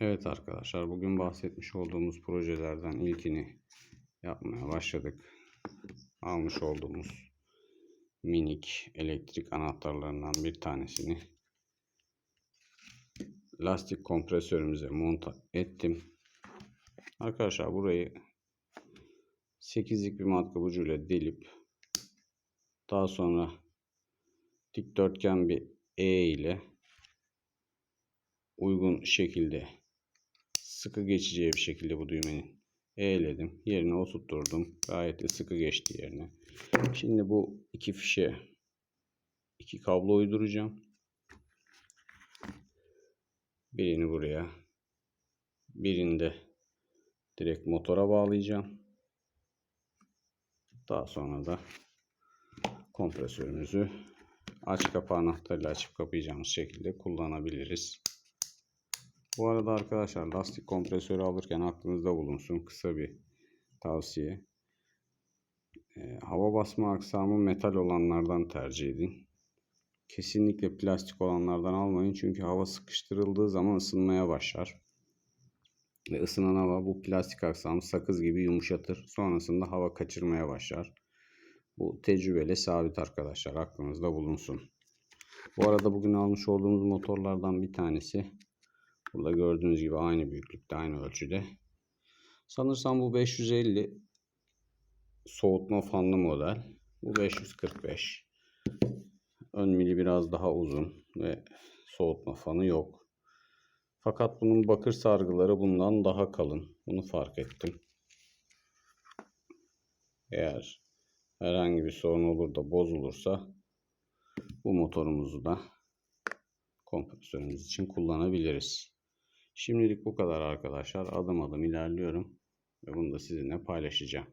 Evet arkadaşlar bugün bahsetmiş olduğumuz projelerden ilkini yapmaya başladık. Almış olduğumuz minik elektrik anahtarlarından bir tanesini lastik kompresörümüze monta ettim. Arkadaşlar burayı 8'lik bir matkap ucuyla delip daha sonra dikdörtgen bir E ile uygun şekilde sıkı geçeceği bir şekilde bu düğmenin eğledim. Yerine oturtturdum. Gayet de sıkı geçti yerine. Şimdi bu iki fişe iki kablo uyduracağım. Birini buraya. Birini de direkt motora bağlayacağım. Daha sonra da kompresörümüzü aç kapağı anahtarıyla açıp kapayacağımız şekilde kullanabiliriz. Bu arada arkadaşlar lastik kompresörü alırken aklınızda bulunsun. Kısa bir tavsiye. E, hava basma aksamı metal olanlardan tercih edin. Kesinlikle plastik olanlardan almayın. Çünkü hava sıkıştırıldığı zaman ısınmaya başlar. Ve ısınan hava bu plastik aksamı sakız gibi yumuşatır. Sonrasında hava kaçırmaya başlar. Bu tecrübeyle sabit arkadaşlar. Aklınızda bulunsun. Bu arada bugün almış olduğumuz motorlardan bir tanesi Burada gördüğünüz gibi aynı büyüklükte, aynı ölçüde. Sanırsam bu 550 soğutma fanlı model. Bu 545. Ön mili biraz daha uzun ve soğutma fanı yok. Fakat bunun bakır sargıları bundan daha kalın. Bunu fark ettim. Eğer herhangi bir sorun olur da bozulursa bu motorumuzu da kompresörümüz için kullanabiliriz. Şimdilik bu kadar arkadaşlar. Adım adım ilerliyorum ve bunu da sizinle paylaşacağım.